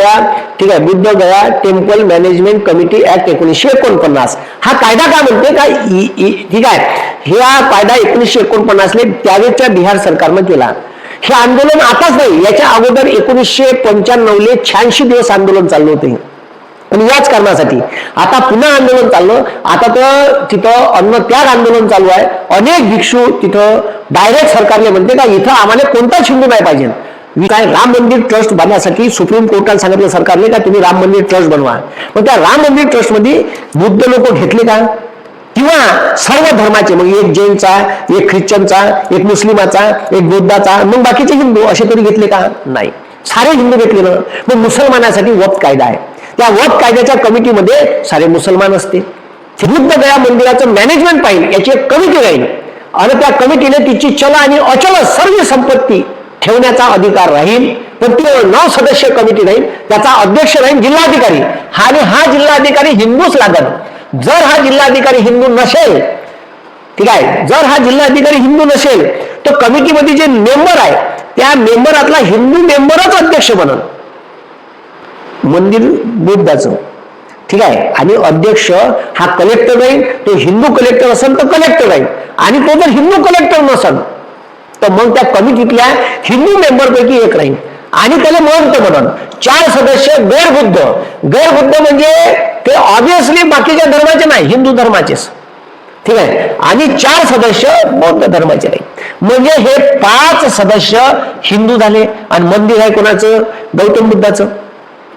ठीक आहे Buddh Gaya temple management committee act एकोणीसशे एकोणपन्नास. हा कायदा काय म्हणते का ठीक आहे. हा कायदा एकोणीसशे एकोणपन्नासले त्यावेळेच्या बिहार सरकारनं केला. हे आंदोलन आताच नाही याच्या अगोदर एकोणीसशे पंच्याण्णवले शहाऐंशी दिवस आंदोलन चाललं होते पण याच कारणासाठी आता पुन्हा आंदोलन चाललं. आता तर तिथं अन्न त्याग आंदोलन चालू आहे. अनेक भिक्षू तिथं डायरेक्ट सरकारने म्हणते का इथं आम्हाला कोणताच हिंदू नाही पाहिजे. काय राम मंदिर ट्रस्ट बांधण्यासाठी सुप्रीम कोर्टाने सांगितलं सरकारने का तुम्ही राम मंदिर ट्रस्ट बनवा. पण त्या राम मंदिर ट्रस्टमध्ये बुद्ध लोक घेतले का? किंवा सर्व धर्माचे मग एक जैनचा एक ख्रिश्चनचा एक मुस्लिमाचा एक बुद्धाचा मग बाकीचे हिंदू असे तरी घेतले का? नाही. सारे हिंदू घेतले ना. मग मुसलमानासाठी वक्त कायदा आहे. त्या वक्त कायद्याच्या कमिटीमध्ये सारे मुसलमान असते. बुद्ध गया मंदिराचं मॅनेजमेंट पाहिजे याची एक कमिटी राहील. आणि त्या कमिटीने तिची चल आणि अचल सर्व संपत्ती ठेवण्याचा अधिकार राहील पण ती नऊ सदस्य कमिटी राहील त्याचा अध्यक्ष राहील जिल्हाधिकारी. हा आणि हा जिल्हाधिकारी हिंदूच लागत जर हा जिल्हाधिकारी हिंदू नसेल ठीक आहे जर हा जिल्हाधिकारी हिंदू नसेल तर कमिटीमध्ये जे मेंबर आहे त्या मेंबरातला हिंदू मेंबरच अध्यक्ष बनल. मंदिर बुद्धाचं. ठीक आहे आणि अध्यक्ष हा कलेक्टर राहील तो हिंदू कलेक्टर असेल तर कलेक्टर राहील. आणि तो जर हिंदू कलेक्टर नसेल तर मग त्या कमिटीतल्या हिंदू मेंबरपैकी एक राहील आणि त्याला महंत म्हणून. चार सदस्य गैरबुद्ध. गैरबुद्ध म्हणजे ते ऑब्विसली बाकीच्या धर्माचे नाही हिंदू धर्माचेच. ठीक आहे? आणि चार सदस्य बौद्ध धर्माचे नाही म्हणजे हे पाच सदस्य हिंदू झाले. आणि मंदिर आहे कोणाचं? गौतम बुद्धाचं.